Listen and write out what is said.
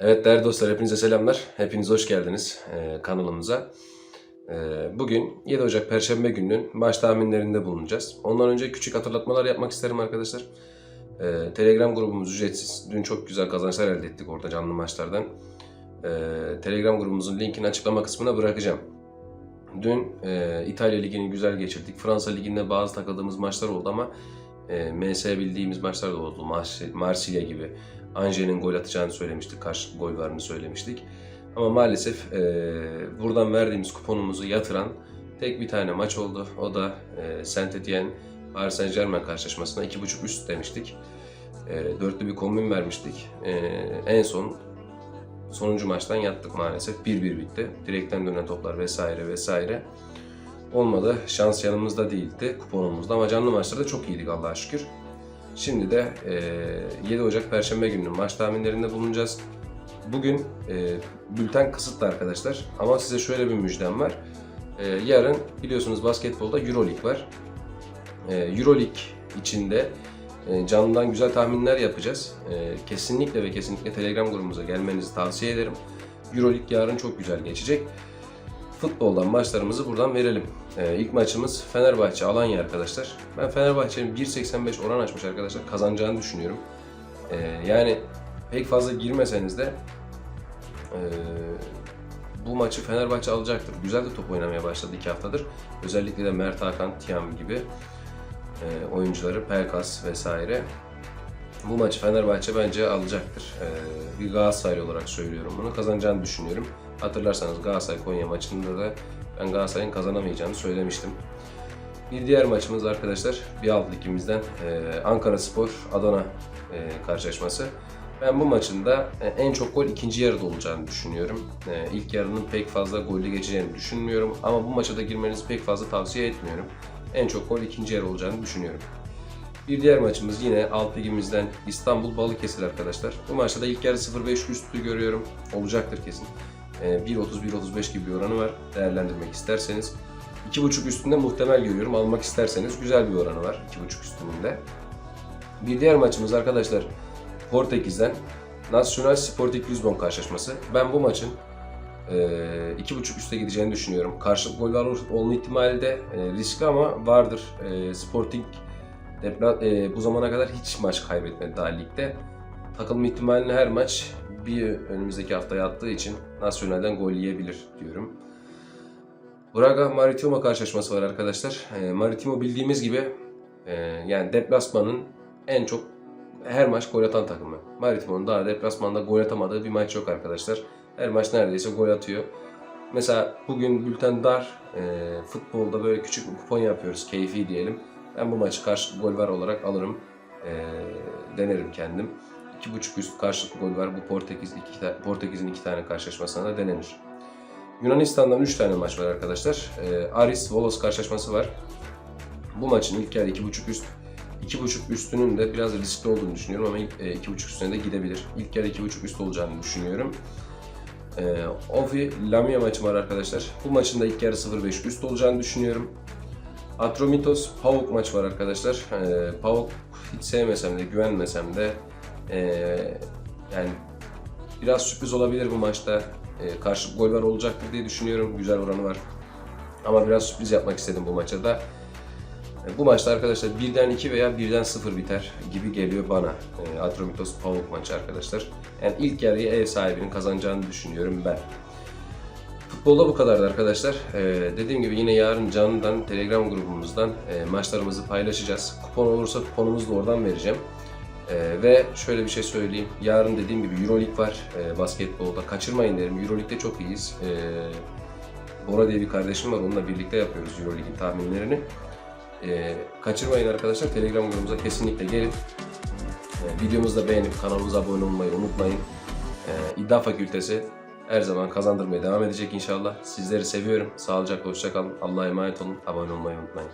Evet değerli dostlar hepinize selamlar. Hepiniz hoş geldiniz e, kanalımıza. E, bugün 7 Ocak Perşembe gününün maç tahminlerinde bulunacağız. Ondan önce küçük hatırlatmalar yapmak isterim arkadaşlar. E, Telegram grubumuz ücretsiz. Dün çok güzel kazançlar elde ettik orada canlı maçlardan. E, Telegram grubumuzun linkini açıklama kısmına bırakacağım. Dün e, İtalya Ligi'ni güzel geçirdik. Fransa Ligi'nde bazı takıldığımız maçlar oldu ama e, MS bildiğimiz maçlar da oldu. Mars- Marsilya gibi. Ange'nin gol atacağını söylemiştik. Karşı gol varını söylemiştik. Ama maalesef e, buradan verdiğimiz kuponumuzu yatıran tek bir tane maç oldu. O da e, Saint Etienne Paris Saint Germain karşılaşmasına 2.5 üst demiştik. E, dörtlü bir kombin vermiştik. E, en son sonuncu maçtan yattık maalesef. 1-1 bitti. Direkten dönen toplar vesaire vesaire. Olmadı. Şans yanımızda değildi kuponumuzda ama canlı maçlarda çok iyiydik Allah'a şükür. Şimdi de e, 7 Ocak Perşembe gününün maç tahminlerinde bulunacağız. Bugün e, bülten kısıtlı arkadaşlar ama size şöyle bir müjdem var. E, yarın biliyorsunuz basketbolda Euroleague var. E, Euroleague içinde e, canlıdan güzel tahminler yapacağız. E, kesinlikle ve kesinlikle Telegram grubumuza gelmenizi tavsiye ederim. Euroleague yarın çok güzel geçecek. Futboldan maçlarımızı buradan verelim. Ee, ilk maçımız Fenerbahçe Alanya arkadaşlar. Ben Fenerbahçe'nin 1.85 oran açmış arkadaşlar kazanacağını düşünüyorum. Ee, yani pek fazla girmeseniz de e, bu maçı Fenerbahçe alacaktır. Güzel de top oynamaya başladı iki haftadır. Özellikle de Mert Hakan, Tiam gibi e, oyuncuları, Pelkas vesaire. Bu maçı Fenerbahçe bence alacaktır. Ee, bir Galatasaray olarak söylüyorum bunu. Kazanacağını düşünüyorum. Hatırlarsanız Galatasaray Konya maçında da ben Galatasaray'ın kazanamayacağını söylemiştim. Bir diğer maçımız arkadaşlar bir alt ligimizden e, Ankara Spor Adana e, karşılaşması. Ben bu maçın da e, en çok gol ikinci yarıda olacağını düşünüyorum. İlk yarının pek fazla gollü geçeceğini düşünmüyorum ama bu maça da girmenizi pek fazla tavsiye etmiyorum. En çok gol ikinci yarı olacağını düşünüyorum. Bir diğer maçımız yine alt ligimizden İstanbul Balıkesir arkadaşlar. Bu maçta da ilk yarı 0.5 üstü görüyorum. Olacaktır kesin. Ee, 1.30-1.35 gibi bir oranı var değerlendirmek isterseniz. 2.5 üstünde muhtemel görüyorum. Almak isterseniz güzel bir oranı var 2.5 üstünde. Bir diğer maçımız arkadaşlar Portekiz'den Nacional Sporting Lisbon karşılaşması. Ben bu maçın e, 2.5 üste gideceğini düşünüyorum. Karşılık gol var olma ihtimali de e, riskli ama vardır. E, Sporting Depla, e, bu zamana kadar hiç maç kaybetmedi daha ligde. Takılma ihtimalini her maç bir önümüzdeki haftaya attığı için Nacional'den gol yiyebilir diyorum. Braga Maritimo karşılaşması var arkadaşlar. E, Maritimo bildiğimiz gibi e, yani deplasmanın en çok her maç gol atan takımı. Maritimo'nun daha deplasmanda gol atamadığı bir maç yok arkadaşlar. Her maç neredeyse gol atıyor. Mesela bugün bülten dar. E, futbolda böyle küçük bir kupon yapıyoruz. Keyfi diyelim. Ben bu maçı karşılıklı gol var olarak alırım. E, denerim kendim. 2.5 üst karşılıklı gol var. Bu Portekiz iki, Portekiz'in iki tane karşılaşmasına da denenir. Yunanistan'dan 3 tane maç var arkadaşlar. E, Aris Volos karşılaşması var. Bu maçın ilk yarı 2.5 üst. 2.5 üstünün de biraz riskli olduğunu düşünüyorum ama ilk, e, 2.5 üstüne de gidebilir. İlk yarı 2.5 üst olacağını düşünüyorum. E, Ofi Lamia maçı var arkadaşlar. Bu maçın da ilk yarı 0.5 üst olacağını düşünüyorum. Atromitos Pavuk maç var arkadaşlar. Ee, Pavuk hiç sevmesem de güvenmesem de ee, yani biraz sürpriz olabilir bu maçta. Ee, karşı gol var olacaktır diye düşünüyorum. Güzel oranı var. Ama biraz sürpriz yapmak istedim bu maça da. Ee, bu maçta arkadaşlar 1'den 2 veya 1'den 0 biter gibi geliyor bana. Ee, Atromitos Pavuk maçı arkadaşlar. Yani ilk yarıyı ev sahibinin kazanacağını düşünüyorum ben. Futbolda bu kadardı arkadaşlar. Ee, dediğim gibi yine yarın canlıdan Telegram grubumuzdan e, maçlarımızı paylaşacağız. Kupon olursa kuponumuzu da oradan vereceğim. Ee, ve şöyle bir şey söyleyeyim. Yarın dediğim gibi Euroleague var e, basketbolda. Kaçırmayın derim. Euroleague'de çok iyiyiz. Ee, Bora diye bir kardeşim var. Onunla birlikte yapıyoruz Euroleague'in tahminlerini. Ee, kaçırmayın arkadaşlar. Telegram grubumuza kesinlikle gelin. Ee, videomuzu da beğenip kanalımıza abone olmayı unutmayın. Ee, İddia Fakültesi her zaman kazandırmaya devam edecek inşallah. Sizleri seviyorum. Sağlıcakla hoşçakalın. Allah'a emanet olun. Abone olmayı unutmayın.